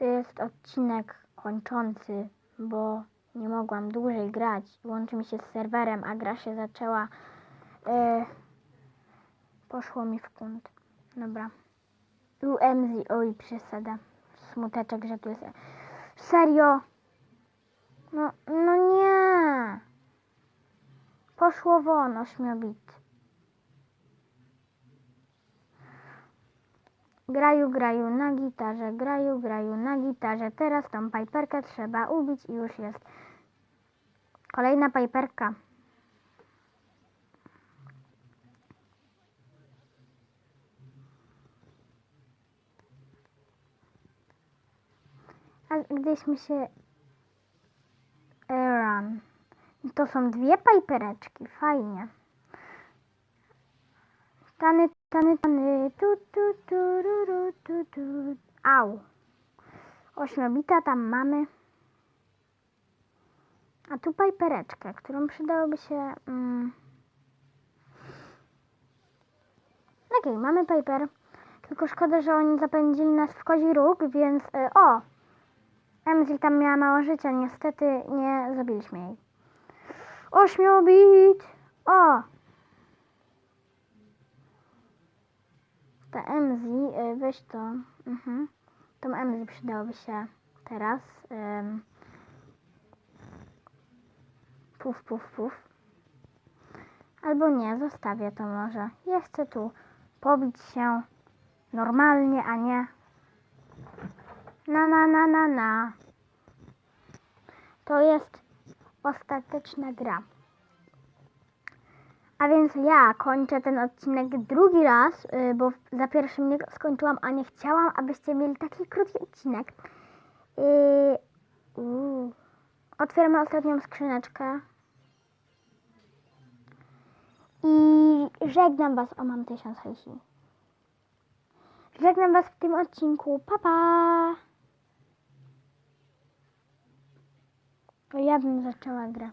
To jest odcinek kończący, bo nie mogłam dłużej grać. Łączy mi się z serwerem, a gra się zaczęła. E, poszło mi w kąt. Dobra. UMZ, oj przesada. Smuteczek, że tu jest. Serio? No, no nie. Poszło won, ośmiobit. Graju, graju na gitarze, graju, graju na gitarze. Teraz tą pajperkę trzeba ubić i już jest. Kolejna pajperka. A gdyśmy się... Run. To są dwie pajpereczki, fajnie. Tany, tany, tany, tu, tu, tu. Au. Ośmiobita tam mamy. A tu pajpereczkę, którą przydałoby się... Mm... Okej, mamy paper. Tylko szkoda, że oni zapędzili nas w kozi róg, więc... Y, o! Emzy tam miała mało życia, niestety nie zabiliśmy jej. Ośmiobit! O! Ta MZ, y, weź to. Mhm. Tą MZ przydałoby się teraz. Puf, puf, puf. Albo nie, zostawię to może. Ja chcę tu pobić się normalnie, a nie na, na, na, na, na. To jest ostateczna gra. A więc ja kończę ten odcinek drugi raz, y, bo za pierwszym nie skończyłam, a nie chciałam, abyście mieli taki krótki odcinek. Yy, uu. Otwieramy ostatnią skrzyneczkę. I żegnam Was. O, mam tysiąc hejsi. Żegnam Was w tym odcinku. Pa, pa! Ja bym zaczęła grę.